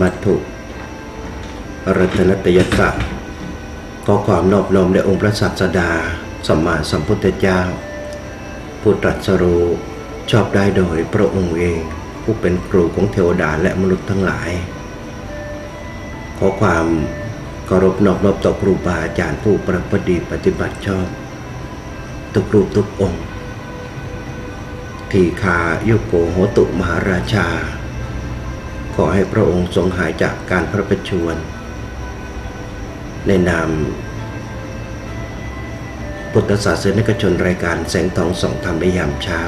มัตถุรัตนตยสะขอความนอบน้อมในองค์พระศาสดาสัมมาสัมพุทธเจ้า ผู้ตรัสรู้ชอบได้โดยพระองค์เอง ผู้เป็นครูของเทวดาและมนุษย์ทั้งหลาย ขอความเคารพนอบน้อบต่อครูบาอาจารย์ผู้ประพฤติดีปฏิบัติชอบ ทุกรูปทุกองค์ทีคายุโกโหตุมหาราชา ขอให้พระองค์ทรงหายจากการพระประชวรในนามพุทธศาสนิกชนรายการแสงทองส่องธรรมในยามเช้า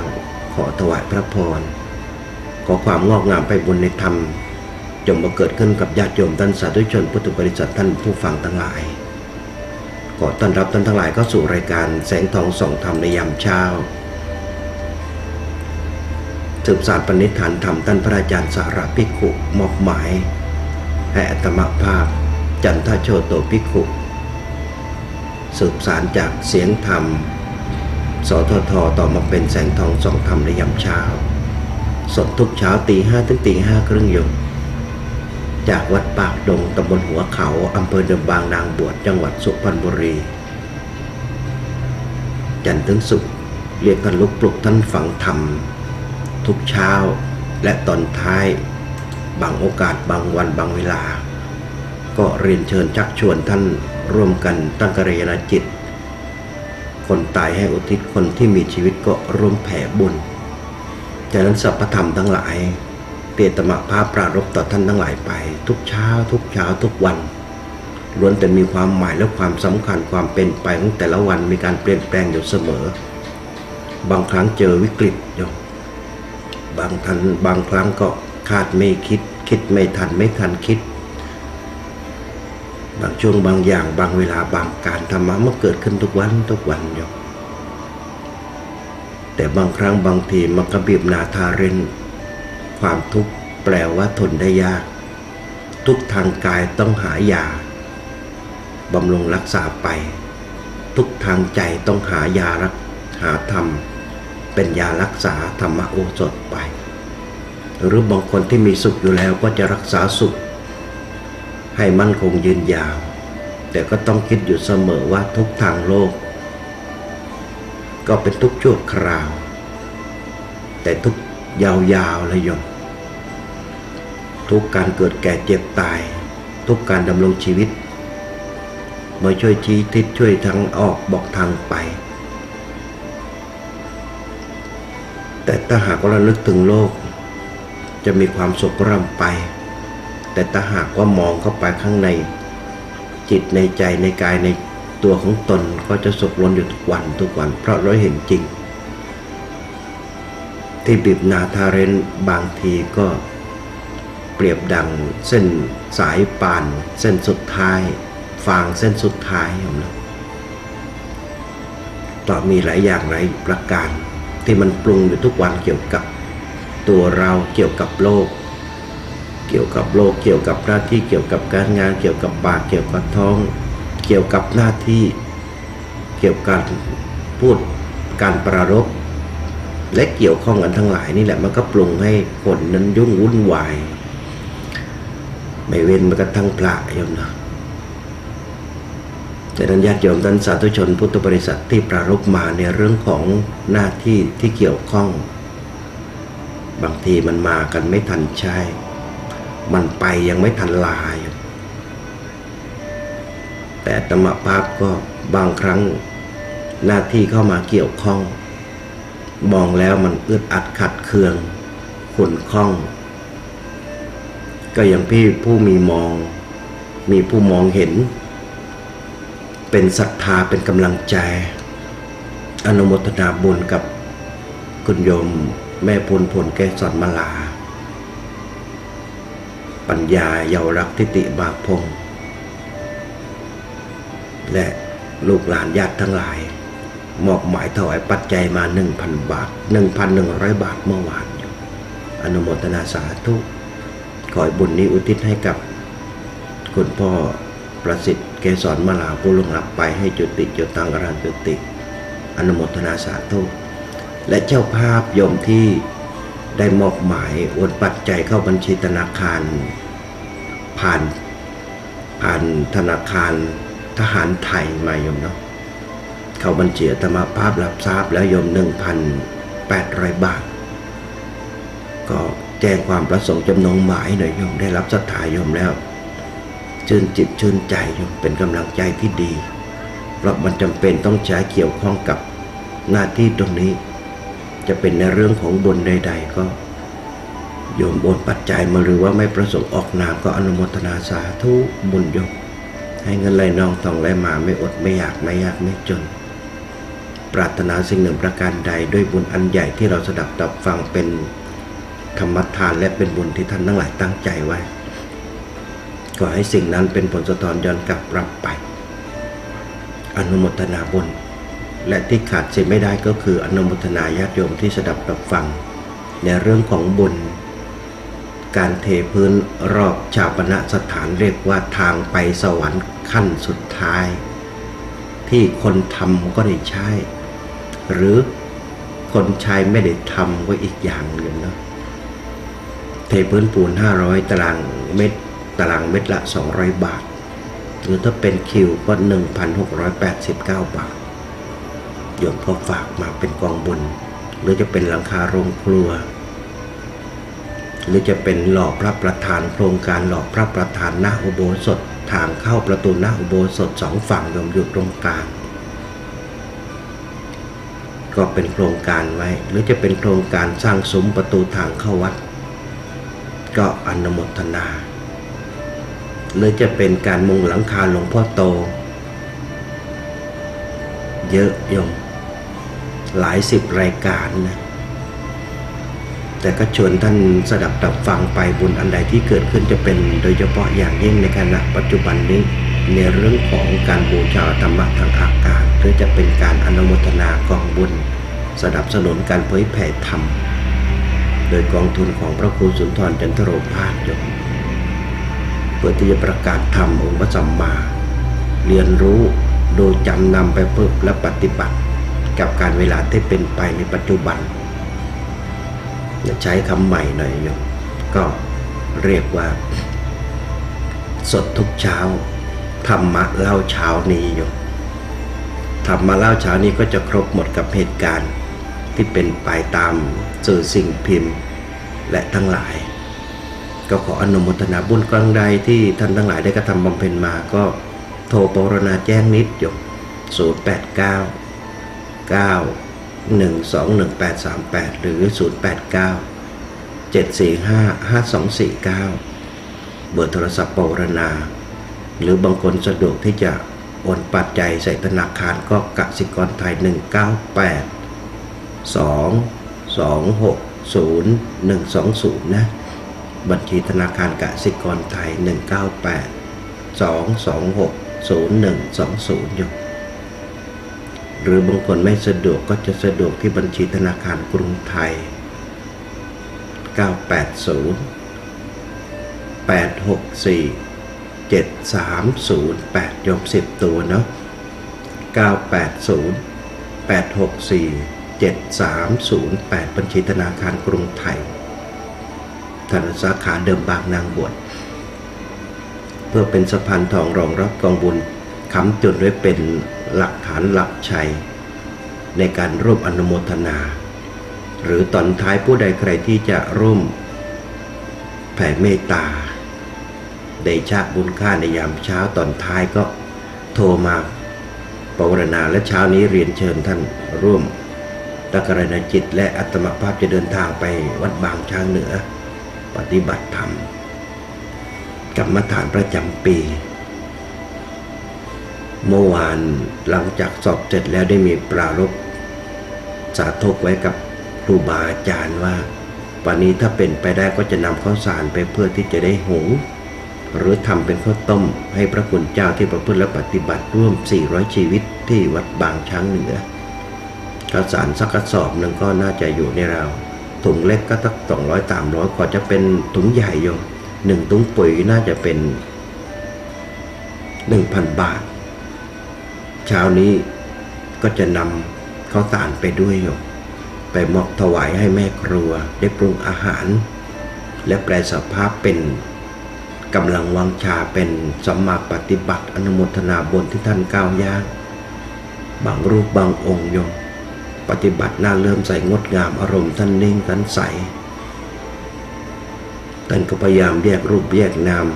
ขอถวายพระพร ขอความงอกงามไปบุญในธรรม จงมาเกิดขึ้นกับญาติโยมท่านสาธุชนพุทธบริษัทท่านผู้ฟังทั้งหลาย ขอต้อนรับท่านทั้งหลายเข้าสู่รายการแสงทองส่องธรรมในยามเช้า สืบสารปณิธานธรรมท่านพระอาจารย์สารพิขุมอบหมายให้อัตมภาพจันทโชโตพิขุสืบสารจากเสียงธรรม สททต่อมาเป็นแสงทองสองธรรมในยามเช้า สดทุกเช้าตีห้าถึงตีห้าครึ่งยมจากวัดปากดงตำบลหัวเขาอำเภอเดิมบางนางบวชจังหวัดสุพรรณบุรี จันทร์ถึงศุกร์เรียกกันลุกปลุกท่านฝังธรรม ทุกเช้า และตอนท้าย บางโอกาสบางวันบางเวลา ก็เรียนเชิญชักชวนท่านร่วมกันตั้งกระยาณจิต คนตายให้อุทิศคนที่มีชีวิตก็ร่วมแผ่บุญจากนั้นสัพพธรรมทั้งหลายเตตมะภาพปรารบต่อท่านทั้งหลายไป ทุกเช้า ทุกเช้าทุกวันล้วนแต่มีความหมายและความสำคัญความเป็นไปของแต่ละวันมีการเปลี่ยนแปลงอยู่เสมอ บางครั้งเจอวิกฤตโยม บางทันบางครั้งก็คาดไม่คิด คิดไม่ทันไม่ทันคิด บางช่วงบางอย่างบางเวลาบางการธรรมะมันเกิดขึ้นทุกวันทุกวันโยมแต่บางครั้งบางทีมันก็บีบนาทาเรนความทุกข์แปลว่าทนได้ยาก ทุกทางกายต้องหายาบำรุงรักษาไป ทุกทางใจต้องหายารักหาธรรม เป็นยารักษาธรรมโอสถไป หรือบางคนที่มีสุขอยู่แล้วก็จะรักษาสุข ให้มั่นคงยืนยาว แต่ก็ต้องคิดอยู่เสมอว่าทุกทางโลก ก็เป็นทุกชั่วคราว แต่ทุกยาวๆเลยโยมทุกการเกิดแก่เจ็บตาย ทุกการดำรงชีวิตมาช่วยชี้ทิศช่วยทางออกบอกทางไป แต่ถ้าหากว่าเราลึกถึงโลก จะมีความสุขร่ำไป แต่ถ้าหากว่ามองเข้าไปข้างใน จิตในใจในกายในตัวของตนก็จะสุขล้นอยู่ทุกวันทุกวัน เพราะเราเห็นจริง ที่บีบนาทาเรนบางทีก็เปรียบดังเส้นสายปาน เส้นสุดท้าย ฟางเส้นสุดท้ายผมนะต่อมีหลายอย่างหลายประการ ที่มันปรุงอยู่ทุกวันเกี่ยวกับตัวเราเกี่ยวกับโลก เกี่ยวกับโลกเกี่ยวกับหน้าที่เกี่ยวกับการงานเกี่ยวกับปากเกี่ยวกับท้อง เกี่ยวกับหน้าที่เกี่ยวกับพูดการปรารภและเกี่ยวข้องกันทั้งหลายนี่แหละมันก็ปรุงให้คนนั้นยุ่งวุ่นวาย ไม่เว้นแม้กระทั่งพระยมนะ ดังนั้นญาติโยมท่านสาธุชนพุทธบริษัทที่ปรารภมาในเรื่องของหน้าที่ที่เกี่ยวข้อง บางทีมันมากันไม่ทันใช่มันไปยังไม่ทันลาอยู่แต่ธรรมภาพก็บางครั้งหน้าที่เข้ามาเกี่ยวข้อง มองแล้วมันอึดอัดขัดเคืองขุ่นข้อง ก็อย่างพี่ผู้มีมอง มีผู้มองเห็น เป็นศรัทธาเป็นกำลังใจ อนุโมทนาบุญกับคุณโยมแม่พลผลแก้สอนมาลา ปัญญาเยาวรักทิติบาพงศ์และลูกหลานญาติทั้งหลาย มอบหมายถวายปัจจัยมา 1,000 บาท 1,100 บาทเมื่อวานอยู่อนุโมทนาสาธุ ขอให้บุญนี้อุทิศให้กับคุณพ่อ ประสิทธิ์เกษรมาลาผู้ลวงลับไปให้จุติจุตังอรันจุติอนุโมทนาสาธุและเจ้าภาพโยมที่ได้มอบหมายโอนปัจจัยเข้าบัญชีธนาคาร ผ่านผ่านธนาคารทหารไทยมาโยมเนาะเข้าบัญชีอาตมาภาพรับทราบแล้วโยม 1,800 บาท ก็แจ้งความประสงค์จำนงหมายหน่อยโยมได้รับสถายโยมแล้ว ชื่นจิตชื่นใจโยมเป็นกำลังใจที่ดี เพราะมันจำเป็นต้องใช้เกี่ยวข้องกับหน้าที่ตรงนี้ จะเป็นในเรื่องของบุญใด ๆ ก็โยมโอนปัจจัยมาหรือว่าไม่ประสงค์ออกนามก็อนุโมทนาสาธุบุญโยมให้เงินไหลนองทองไหลมาไม่อดไม่อยากไม่ยากไม่จน ปรารถนาสิ่งหนึ่งประการใดด้วยบุญอันใหญ่ที่เราสดับตับฟังเป็นธรรมทานและเป็นบุญที่ท่านทั้งหลายตั้งใจไว้ ก็ให้สิ่งนั้นเป็นผลสะท้อนย้อนกลับรับไป อนุโมทนาบุญ และที่ขาดเสียไม่ได้ก็คืออนุโมทนาญาติโยมที่สดับตับฟัง ในเรื่องของบุญ การเทพื้นรอบชาปณะสถานเรียกว่าทางไปสวรรค์ขั้นสุดท้าย ที่คนทำก็ได้ใช้หรือคนใช้ไม่ได้ทำก็อีกอย่างหนึ่งเนาะเทพื้นปูน 500 ตารางเมตร ตารางเมตรละ 200 บาท หรือถ้าเป็นคิวก็ 1,689 บาทโยมก็ฝากมาเป็นกองบุญ หรือจะเป็นหลังคาโรงครัว หรือจะเป็นหล่อพระประธานโครงการหล่อพระประธานหน้าอุโบสถทางเข้าประตูหน้าอุโบสถสองฝั่งโยมอยู่ตรงกลางก็เป็นโครงการไว้ หรือจะเป็นโครงการสร้างซุ้มประตูทางเข้าวัด ก็อนุโมทนา หรือจะเป็นการมุงหลังคาหลวงพ่อโต เยอะโยมหลายสิบรายการนะแต่ก็ชวนท่านสดับตับฟังไปบุญอันใดที่เกิดขึ้นจะเป็นโดยเฉพาะอย่างยิ่งในขณะปัจจุบันนี้ในเรื่องของการบูชาธรรมะทางอากาศ หรือจะเป็นการอนุโมทนากองบุญ สนับสนุนการเผยแผ่ธรรม โดยกองทุนของพระครูสุนทรจันทโรพาสยม พื่อที่จะประกาศธรรมองค์พระสัมมา เรียนรู้โดยจำนำไปเพิ่มและปฏิบัติ กับการเวลาที่เป็นไปในปัจจุบันจะใช้คำใหม่หน่อยโยมก็เรียกว่า สดทุกเช้า ธรรมะเล่าเช้านี้โยมธรรมะเล่าเช้านี้ก็จะครบหมดกับเหตุการณ์ที่เป็นไปตามสื่อสิ่งพิมพ์และทั้งหลาย ก็ขออนุโมทนาบุญกลางใดที่ท่านทั้งหลายได้กระทำบำเพ็ญมาก็โทรปรณาแจ้งนิดยม089 9 1 2 1 8 3 8 หรือ 089 745 5249 เบอร์โทรศัพท์ปรณา หรือบางคนสะดวกที่จะโอนปัจจัยใส่ธนาคารก็กสิกรไทย 198 2 2 6 0 1 2 0 นะ บัญชีธนาคารกสิกรไทย 198 2 2 6 0 1 2 0อยู่หรือบางคนไม่สะดวกก็จะสะดวกที่บัญชีธนาคารกรุงไทย 980 864 7308ยม10 ตัวเนาะ980 864 7308 บัญชีธนาคารกรุงไทย ธนสาขาเดิมบางนางบวชเพื่อเป็นสะพานทองรองรับกองบุญค้ำจุดไว้เป็นหลักฐานหลักชัย ในการร่วมอนุโมทนา หรือตอนท้ายผู้ใดใครที่จะร่วมแผ่เมตตาเดชะบุญค่าในยามเช้าตอนท้ายก็โทรมาปรารณาและเช้านี้เรียนเชิญท่านร่วมตะกรณจิตและอัตมภาพจะเดินทางไปวัดบางช้างเหนือ ปฏิบัติธรรมกรรมฐานประจำปี เมื่อวานหลังจากสอบเสร็จแล้วได้มีปรารภสาธกไว้กับครูบาอาจารย์ว่าวันนี้ถ้าเป็นไปได้ก็จะนำข้าวสารไปเพื่อที่จะได้หุงหรือทำเป็นข้าวต้มให้พระคุณเจ้าที่ประพฤติและปฏิบัติร่วม 400 ชีวิตที่วัดบางช้างเหนือข้าวสารสักกระสอบหนึ่งก็น่าจะอยู่ในเรา ถุงเล็กก็ตักสองร้อยสามร้อยกว่าจะเป็นถุงใหญ่โยมหนึ่งถุงปุ๋ยน่าจะเป็นหนึ่งพันบาท เช้านี้ก็จะนำข้าวสารไปด้วยโยมไปมอบถวายให้แม่ครัวได้ปรุงอาหาร และแปลสภาพเป็นกำลังวังชาเป็นสัมมาปฏิบัติอนุโมทนาบนที่ท่านก้าวย่าง บางรูปบางองค์โยม ปฏิบัติหน้าเริ่มใส่งดงามอารมณ์ท่านนิ่งท่านใสท่านก็พยายามแยกรูปแยกนาม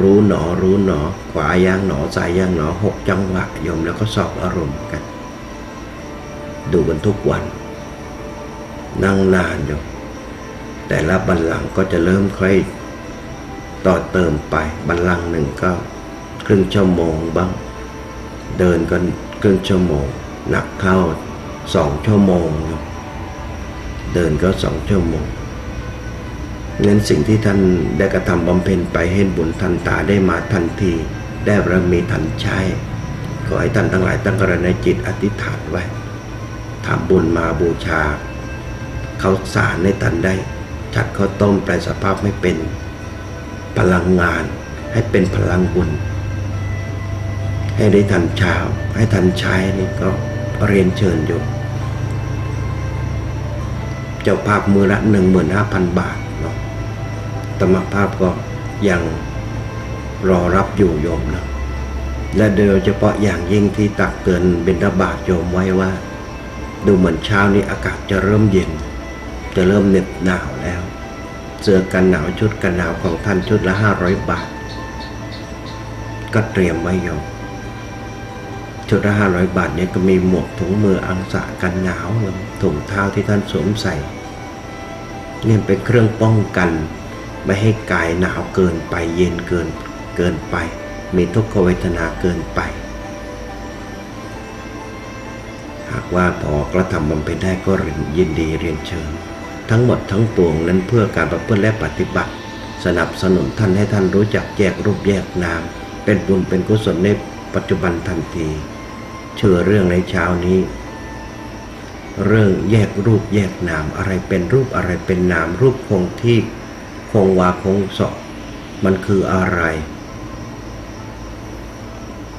รู้หนอรู้หนอ ขวาย่างหนอซ้ายย่างหนอหกจังหวะยมแล้วก็สอบอารมณ์กัน ดูกันทุกวัน นั่งนานโยมแต่ละบัลลังก์ก็จะเริ่มค่อยต่อเติมไปบัลลังก์หนึ่งก็ครึ่งชั่วโมงบ้าง เดินกันครึ่งชั่วโมงหนักเข้า สองชั่วโมงโยมเดินก็สองชั่วโมงเน้นสิ่งที่ท่านได้กระทำบำเพ็ญไปเห็นบุญทันตาได้มาทันที ได้บารมีทันใช้ขอให้ท่านทั้งหลายตั้งกรณในจิตอธิษฐานไว้ทำบุญมาบูชา เขาสารในท่านได้ จัดข้าวต้มแปลสภาพไม่เป็นพลังงานให้เป็นพลังบุญ ให้ได้ทันเช้าให้ทันใช้นี่ก็ เรียนเชิญอยู่ เจ้าภาพมือละหนึ่งหมื่นห้าพันบาทเนาะตมภาพก็ยังรอรับอยู่โยมนะและโดยเฉพาะอย่างยิ่งที่ตักเตือนเบญบาตโยมไว้ว่า ดูเหมือนเช้านี้อากาศจะเริ่มเย็น จะเริ่มเหน็บหนาวแล้วเสื้อกันหนาวชุดกันหนาวของท่านชุดละห้าร้อยบาท ก็เตรียมไว้โยม ชุดละห้าร้อยบาทเนี่ยก็มีหมวกถุงมืออังสะกันหนาวถุงเท้าที่ท่านสวมใส่เนี่ยเป็นเครื่องป้องกัน ไม่ให้กายหนาวเกินไปเย็นเกินเกินไป มีทุกขเวทนาเกินไป หากว่าพอกระทำบำเพ็ญได้ก็เรียนยินดีเรียนเชิญ ทั้งหมดทั้งปวงนั้นเพื่อการประพฤติและปฏิบัติ สนับสนุนท่านให้ท่านรู้จักแยกรูปแยกนาม เป็นบุญเป็นกุศลในปัจจุบันทันที เชื่อเรื่องในเช้านี้ เรื่องแยกรูปแยกนามอะไรเป็นรูปอะไรเป็นนามรูปคงที่คงวาคงเสาะมันคืออะไร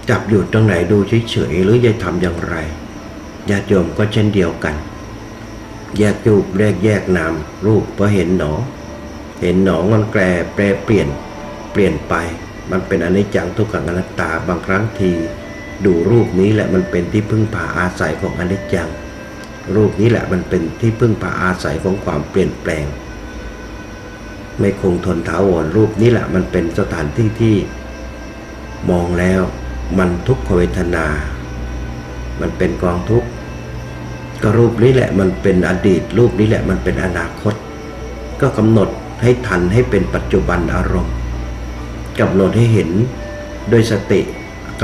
จับอยู่ตรงไหนดูเฉยๆหรือจะทำอย่างไรญาติโยมก็เช่นเดียวกัน แยกรูปแยกแยกนามรูปพอเห็นหนอ เห็นหนอมันแปรแปรเปลี่ยนเปลี่ยนไป มันเป็นอนิจจังทุกขังอนัตตาบางครั้งที ดูรูปนี้แหละมันเป็นที่พึ่งพาอาศัยของอนิจจัง รูปนี้แหละมันเป็นที่พึ่งพาอาศัยของความเปลี่ยนแปลง ไม่คงทนถาวรรูปนี้แหละมันเป็นสถานที่ที่ มองแล้วมันทุกขเวทนา มันเป็นกองทุกข์ก็รูปนี้แหละมันเป็นอดีต รูปนี้แหละมันเป็นอนาคต ก็กำหนดให้ทันให้เป็นปัจจุบันอารมณ์กำหนดให้เห็นด้วยสติ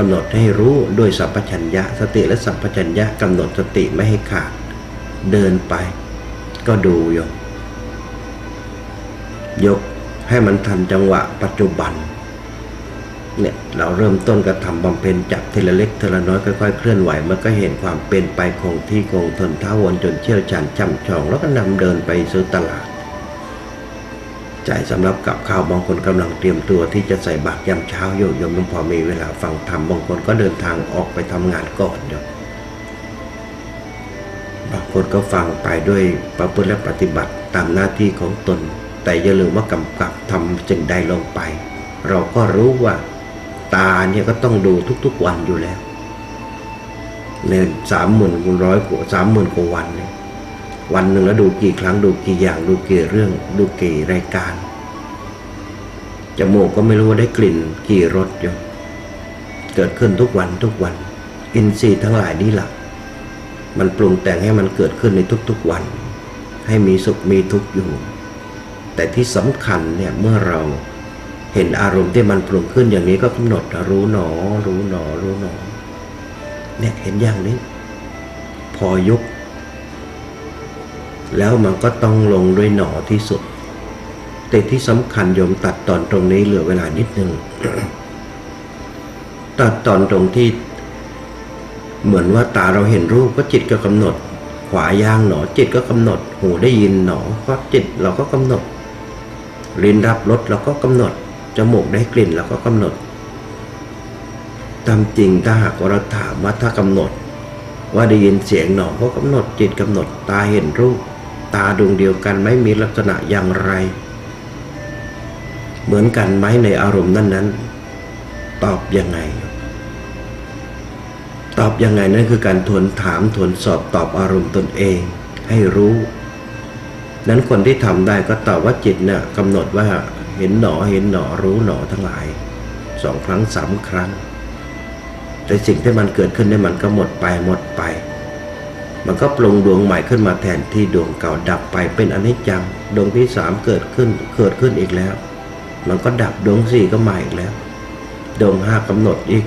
กำหนดให้รู้ด้วยสัมปชัญญะสติและสัมปชัญญะกำหนดสติไม่ให้ขาด เดินไป ก็ดูโยมยกให้มันทันจังหวะปัจจุบันเนี่ยเราเริ่มต้นกระทำบำเพ็ญจับทีละเล็กทีละน้อยค่อยๆเคลื่อนไหวมันก็เห็นความเป็นไปคงที่คงทนท้าวนจนเชี่ยวชาญช่ำชอง แล้วก็นำเดินไปซื้อตลาด จ่ายสำหรับกับข้าวบางคนกำลังเตรียมตัวที่จะใส่บาตรยามเช้าโยมโยมยังพอมีเวลาฟังธรรมบางคนก็เดินทางออกไปทำงานก่อนโยมบางคนก็ฟังไปด้วยประพฤติและปฏิบัติตามหน้าที่ของตน แต่อย่าลืมว่ากำกับทำจึงใดลงไป เราก็รู้ว่าตาเนี่ยก็ต้องดูทุกๆวันอยู่แล้วเนี่ยสามหมื่นร้อยกว่าสามหมื่นกว่าวันเนี่ย วันหนึ่งแล้วดูกี่ครั้งดูกี่อย่างดูกี่เรื่องดูกี่รายการจมูกก็ไม่รู้ว่าได้กลิ่นกี่รสอยู่เกิดขึ้นทุกวันทุกวัน อินทรีย์ทั้งหลายนี่แหละมันปรุงแต่งให้มันเกิดขึ้นในทุกๆวัน ให้มีสุขมีทุกข์อยู่ แต่ที่สำคัญเนี่ยเมื่อเราเห็นอารมณ์ที่มันปรุงขึ้นอย่างนี้ก็กำหนดรู้หนอ รู้หนอ รู้หนอ เนี่ยเห็นอย่างนี้ พอยุบ แล้วมันก็ต้องลงด้วยหนอที่สุด แต่ที่สำคัญโยมตัดตอนตรงนี้เหลือเวลานิดนึง ตัดตอนตรงที่ เหมือนว่าตาเราเห็นรูปก็จิตก็กำหนด ขวาย่างหนอจิตก็กำหนด หูได้ยินหนอก็จิตเราก็กำหนดลิ้นรับรสเราก็กำหนด จมูกได้กลิ่นเราก็กำหนดตามจริงถ้าหากเราถามว่าถ้ากำหนด ว่าได้ยินเสียงหนอก็กำหนดจิตกำหนดตาเห็นรูป ตาดวงเดียวกันไหมมีลักษณะอย่างไร เหมือนกันไหมในอารมณ์นั้นๆ ตอบยังไง ตอบยังไงนั่นคือการทวนถามทวนสอบตอบอารมณ์ตนเอง ให้รู้ นั้นคนที่ทำได้ก็ตอบว่าจิตเนี่ยกำหนดว่าเห็นหนอเห็นหนอรู้หนอทั้งหลายสองครั้งสามครั้ง แต่สิ่งที่มันเกิดขึ้นเนี่ยมันก็หมดไปหมดไป มันก็ปรุงดวงใหม่ขึ้นมาแทนที่ดวงเก่าดับไปเป็นอนิจจัง ดวงที่สามเกิดขึ้นเกิดขึ้นอีกแล้ว มันก็ดับดวงสี่ก็ใหม่อีกแล้ว ดวงห้ากำหนดอีก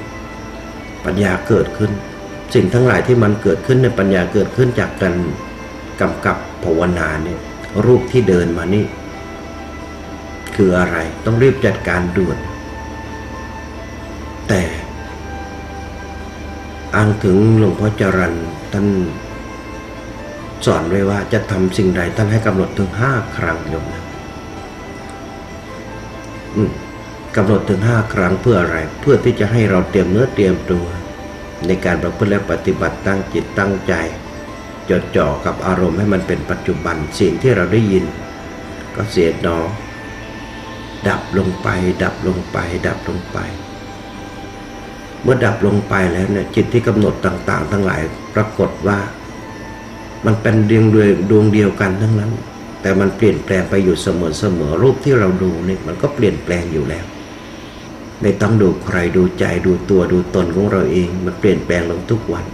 ปัญญาเกิดขึ้น สิ่งทั้งหลายที่มันเกิดขึ้นในปัญญาเกิดขึ้นจากการกำกับภาวนาเนี่ยรูปที่เดินมานี่คืออะไรต้องรีบจัดการด่วน แต่อ้างถึงหลวงพ่อจรันท่าน สอนไว้ว่าจะทำสิ่งใดท่านให้กำหนดถึงห้าครั้งโยมนะกำหนดถึงห้าครั้งเพื่ออะไร เพื่อที่จะให้เราเตรียมเนื้อเตรียมตัว ในการประพฤติและปฏิบัติตั้งจิตตั้งใจ จดจ่อกับอารมณ์ให้มันเป็นปัจจุบันสิ่งที่เราได้ยิน ก็เสียหนอ ดับลงไป ดับลงไป ดับลงไป เมื่อดับลงไปแล้วเนี่ยจิตที่กำหนดต่าง ๆ ทั้งหลายปรากฏว่า มันเป็นดวงเดียวดวงเดียวกันทั้งนั้น แต่มันเปลี่ยนแปลงไปอยู่เสมอๆรูปที่เราดูนี่มันก็เปลี่ยนแปลงอยู่แล้วไม่ต้องดูใครดูใจดูตัวดูตนของเราเอง มันเปลี่ยนแปลงลงทุกวัน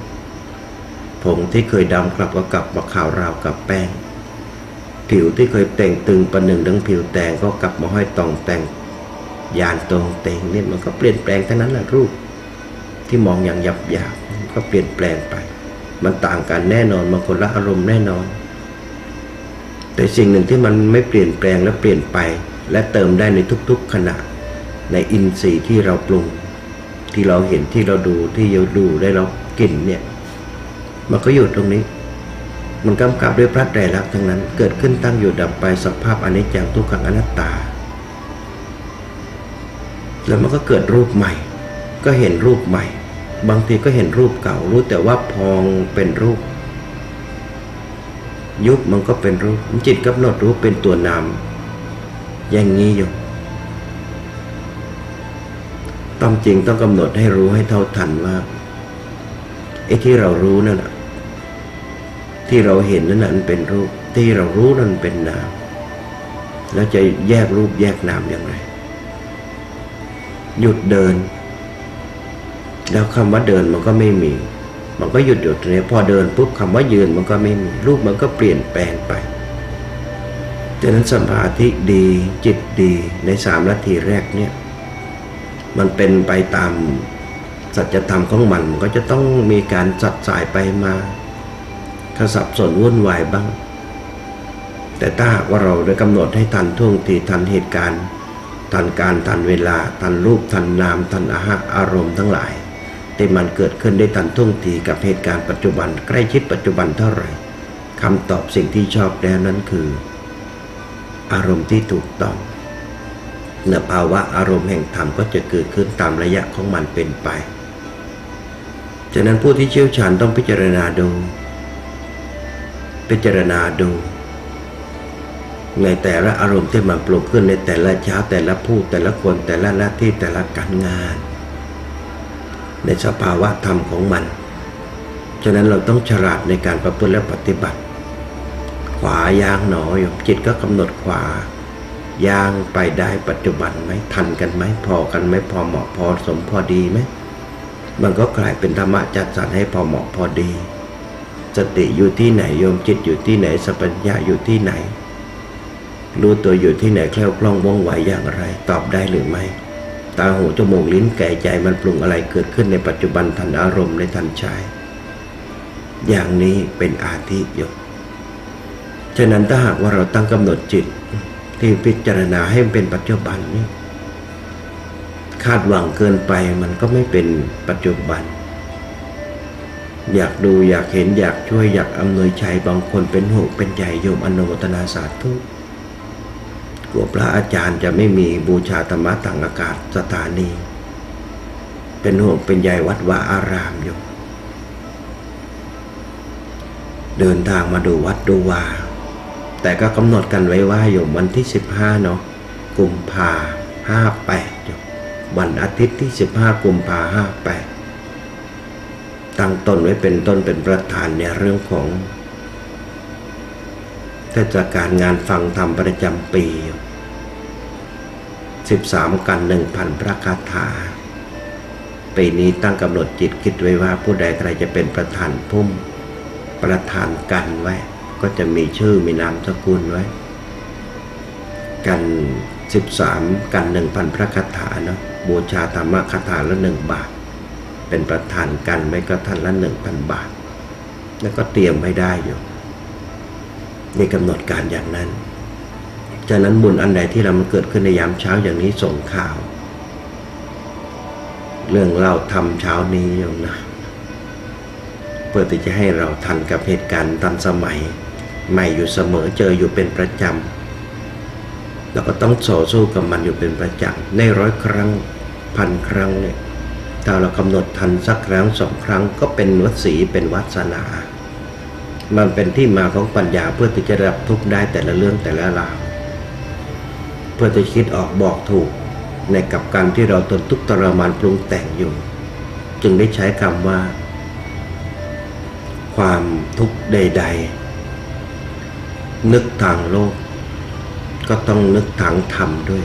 ผงที่เคยดำกลับก็กลับมาขาวราวกับแป้ง ผิวที่เคยแต่งตึงประหนึ่งดังผิวแต่งก็กลับมาห้อยตองแต่งยานตรงเต่งเนี่ยมันก็เปลี่ยนแปลงทั้งนั้นแหละรูป ที่มองอย่างหยับหยาบๆก็เปลี่ยนแปลงไป มันต่างกันแน่นอนมันคนละอารมณ์แน่นอน แต่สิ่งหนึ่งที่มันไม่เปลี่ยนแปลงและเปลี่ยนไป และเติมได้ในทุกๆขณะ ในอินทรีย์ที่เราปรุง ที่เราเห็นที่เราดูที่เราดูได้เรากลิ่นเนี่ย มันก็อยู่ตรงนี้ มันกำกับด้วยพระไตรลักษณ์ทั้งนั้น เกิดขึ้นตั้งอยู่ดับไปสภาพอนิจจังทุกขังอนัตตา แล้วมันก็เกิดรูปใหม่ ก็เห็นรูปใหม่ บางทีก็เห็นรูปเก่ารู้แต่ว่าพองเป็นรูป ยุบมันก็เป็นรูปจิตกำหนดรู้เป็นตัวนามอย่างนี้อยู่ต้องจริงต้องกำหนดให้รู้ให้เท่าทันว่าไอ้ที่เรารู้นั่นแหะที่เราเห็นนั่นนะมันเป็นรูป ที่เรารู้นั่นเป็นนาม แล้วจะแยกรูปแยกนามอย่างไร หยุดเดิน แล้วคำว่าเดินมันก็ไม่มี มันก็หยุดหยุดตรงนี้พอเดินปุ๊บคำว่ายืนมันก็ไม่มี รูปมันก็เปลี่ยนแปลงไปดังนั้นสมาธิดีจิตดีในสามนาทีแรกเนี่ยมันเป็นไปตามสัจธรรมของมันมันก็จะต้องมีการจัดสายไปมาขสับสนวุ่นวายบ้าง แต่ถ้าหากว่าเราได้กำหนดให้ทันท่วงทีทันเหตุการณ์ ทันการทันเวลา ทันรูปทันนาม ทันอาหารอารมณ์ทั้งหลาย ที่มันเกิดขึ้นได้ทันท่วงทีกับเหตุการณ์ปัจจุบันใกล้ชิดปัจจุบันเท่าไหร่คำตอบสิ่งที่ชอบแล้วนั้นคือ อารมณ์ที่ถูกต้องเนื้อภาวะอารมณ์แห่งธรรมก็จะเกิดขึ้นตามระยะของมันเป็นไป ฉะนั้นผู้ที่เชี่ยวชาญต้องพิจารณาดู พิจารณาดู ในแต่ละอารมณ์ที่มันปลุกขึ้นในแต่ละเช้าแต่ละผู้แต่ละคนแต่ละหน้าที่แต่ละการงาน ในสภาวะธรรมของมัน ฉะนั้นเราต้องฉลาดในการประพฤติและปฏิบัติ ขวายางหนออยู่จิตก็กำหนดขวาย่างไปได้ปัจจุบันไหมทันกันไหมพอกันไหมพอเหมาะพอสมพอดีไหมมันก็กลายเป็นธรรมะจัดสรรให้พอเหมาะพอดี สติอยู่ที่ไหนโยมจิตอยู่ที่ไหนสัพพัญญาอยู่ที่ไหน รู้ตัวอยู่ที่ไหนแคล่วคล่องว่องไวอย่างไร ตอบได้หรือไม่ ตาหูจมูกลิ้นแก่ใจมันปรุงอะไรเกิดขึ้นในปัจจุบันทันอารมณ์ในทันใจอย่างนี้เป็นอาทิโยฉะนั้นถ้าหากว่าเราตั้งกำหนดจิตที่พิจารณาให้มันเป็นปัจจุบันนี่คาดหวังเกินไปมันก็ไม่เป็นปัจจุบัน อยากดูอยากเห็นอยากช่วยอยากอำนวยชัยบางคนเป็นห่วงเป็นใหญ่โยมอนุโมทนาสาธุ กลัวพระอาจารย์จะไม่มีบูชาธรรมะต่างอากาศสถานี เป็นห่วงเป็นใหญ่วัดวาอารามโยมเดินทางมาดูวัดดูวา แต่ก็กำหนดกันไว้ว่าอยู่วันที่ 15 เนาะกุมภาห้าแปดวันอาทิตย์ที่สิบห้ากุมภาห้าแปดตั้งต้นไว้เป็นต้นเป็นประธานในเรื่องของ เทศกาลงานฟังธรรมประจำปี 13 กัน 1,000 พระคาถา ปีนี้ตั้งกำหนดจิตคิดไว้ว่าผู้ใดใครจะเป็นประธานพุ่ม ประธานกันไว้ ก็จะมีชื่อมีนามสกุลไว้ กัน 13 กัน 1,000 พระคาถาเนาะบูชาธรรมคาถาละ1บาท เป็นประธานกันไว้ก็ท่านละ1,000บาท แล้วก็เตรียมไว้ได้อยู่ ในกำหนดการอย่างนั้น จากนั้นบุญอันใดที่เรามันเกิดขึ้นในยามเช้าอย่างนี้ส่งข่าว เรื่องเล่าทำเช้านี้โยมนะเพื่อที่จะให้เราทันกับเหตุการณ์ทันสมัย ใหม่อยู่เสมอเจออยู่เป็นประจำเราก็ต้องต่อสู้กับมันอยู่เป็นประจำในร้อยครั้งพันครั้งเนี่ยถ้าเรากำหนดทันสักครั้งสองครั้งก็เป็นวัสีเป็นวัสนา มันเป็นที่มาของปัญญาเพื่อที่จะรับทุกได้แต่ละเรื่องแต่ละราวเพื่อจะคิดออกบอกถูกในกับการที่เราทนทุกทรมานปรุงแต่งอยู่ จึงได้ใช้คำว่า ความทุกข์ใด ๆ นึกทางโลก ก็ต้องนึกทางธรรมด้วย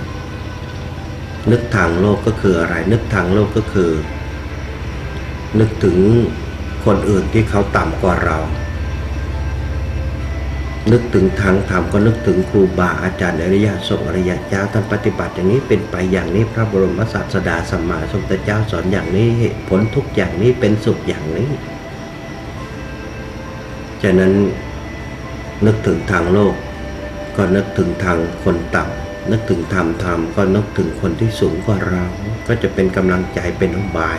นึกทางโลกก็คืออะไร นึกทางโลกก็คือ นึกถึงคนอื่นที่เขาต่ำกว่าเรา นึกถึงทางธรรมก็นึกถึงครูบาอาจารย์อริยสงฆ์อริยเจ้าท่านปฏิบัติอย่างนี้เป็นไปอย่างนี้พระบรมศาสดาสัมมาสัมพุทธเจ้าสอนอย่างนี้เหตุผลทุกอย่างนี้เป็นสุขอย่างนี้ฉะนั้นนึกถึงทางโลก ก็นึกถึงทางคนต่ำนึกถึงธรรมธรรมก็นึกถึงคนที่สูงกว่าเรา ก็จะเป็นกำลังใจเป็นอุบาย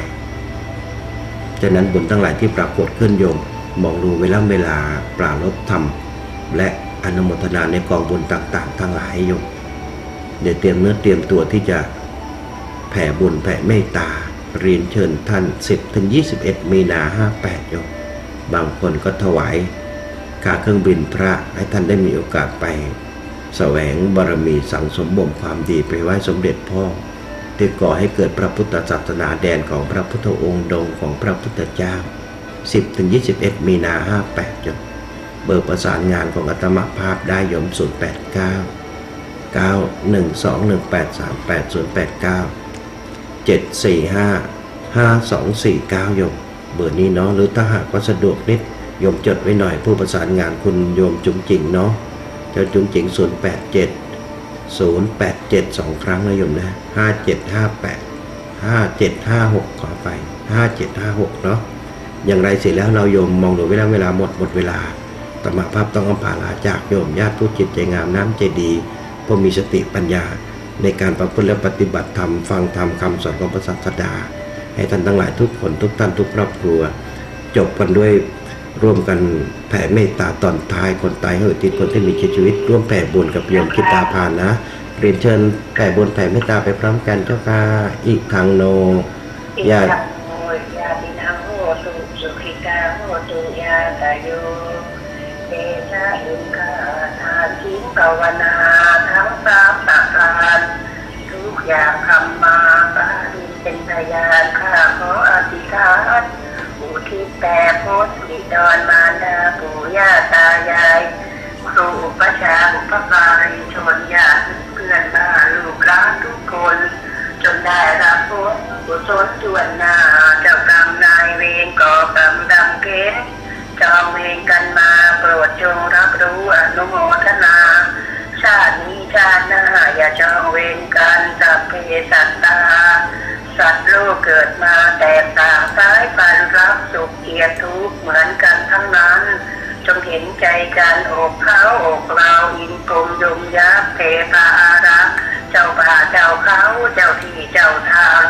ฉะนั้นบุญทั้งหลายที่ปรากฏขึ้นโยมมองดูเวลาเวลาปราลบธรรม และอนุโมทนาในกองบุญต่างๆ ทั้งหลายโยมเดี๋ยวเตรียมเนื้อเตรียมตัวที่จะแผ่บุญแผ่เมตตา เรียนเชิญท่าน 10ถึง21 มีนา58โยมบางคนก็ถวายค่าเครื่องบินพระให้ท่านได้มีโอกาสไปแสวงบารมีสั่งสมบ่มความดีไปไหว้สมเด็จพ่อที่ก่อให้เกิดพระพุทธศาสนาแดนของพระพุทธองค์ดงของพระพุทธเจ้า 10ถึง21 มีนา 58โยม เบอร์ประสานงานของอัตมภาพได้ยม 089 9121838 089 745 5249โยม เบอร์นี้เนาะหรือถ้าหากว่าสะดวกนิดยมจดไว้หน่อยผู้ประสานงานคุณโยมจุ๋งจิงเนาะเจ้าจุ๋งจิง 087 087 2 ครั้งนะโยมนะ5758 5756 ขอไป 5756 เนาะอย่างไรเสร็จแล้วเราโยมมองดูเวลาเวลาหมดหมดเวลา ตมภาพต้องอำพาลาจากโยมญาติผู้จิตใจงามน้ำใจดีผู้มีสติปัญญา ในการประพฤติและปฏิบัติธรรมฟังธรรมคำสอนของพระศาสดา ให้ท่านทั้งหลายทุกคนทุกท่านทุกครอบครัว จบกันด้วยร่วมกันแผ่เมตตาตอนท้ายคนตายให้อุทิศคนที่มีชีวิต ร่วมแผ่บุญกับโยมคิตาพานนะเรียนเชิญแผ่บุญแผ่เมตตาไปพร้อมกันเจ้าค่ะอีกทางโนญาติ ภาวนาทั้งสามประการทุกอย่างคำมาปาริเป็นพยานข้าขออธิษฐานอุทิศแต่พุทธบิดรมารดาปู่ย่าตายายครูอุปชาอุปการีชนญาติเพื่อนบ้านลูกหลานทุกคน จนได้รับผลกุศลส่วนหน้าเจ้ากรรมนายเวรก่อกรรมดำเกณฑ์จองเวรกันมาโปรดจงรับรู้อนุโมทนา ชาตินี้ชาติหน้าอย่าจองเวรกันสัพเพสัตตา สัตว์โลกเกิดมาแตกต่างสายพันธุ์รับสุขเกียรติทุกข์เหมือนกันทั้งนั้น จงเห็นใจกันอกเขาอกเราอินกรมยมยักษ์เทพาอารักษ์เจ้าป่าเจ้าเขาเจ้าที่เจ้าทาง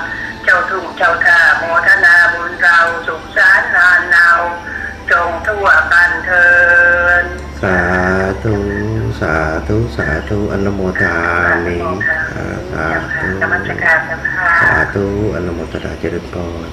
เจ้าทุ่งเจ้าท่าโมทนาบุญเราสุขสารนานเนาจงทั่วกันเทินสาธุ สาธุสาธุอนุโมทามิสาธุกรรมสการสภาสาธุอนุโมทนาเจริญพร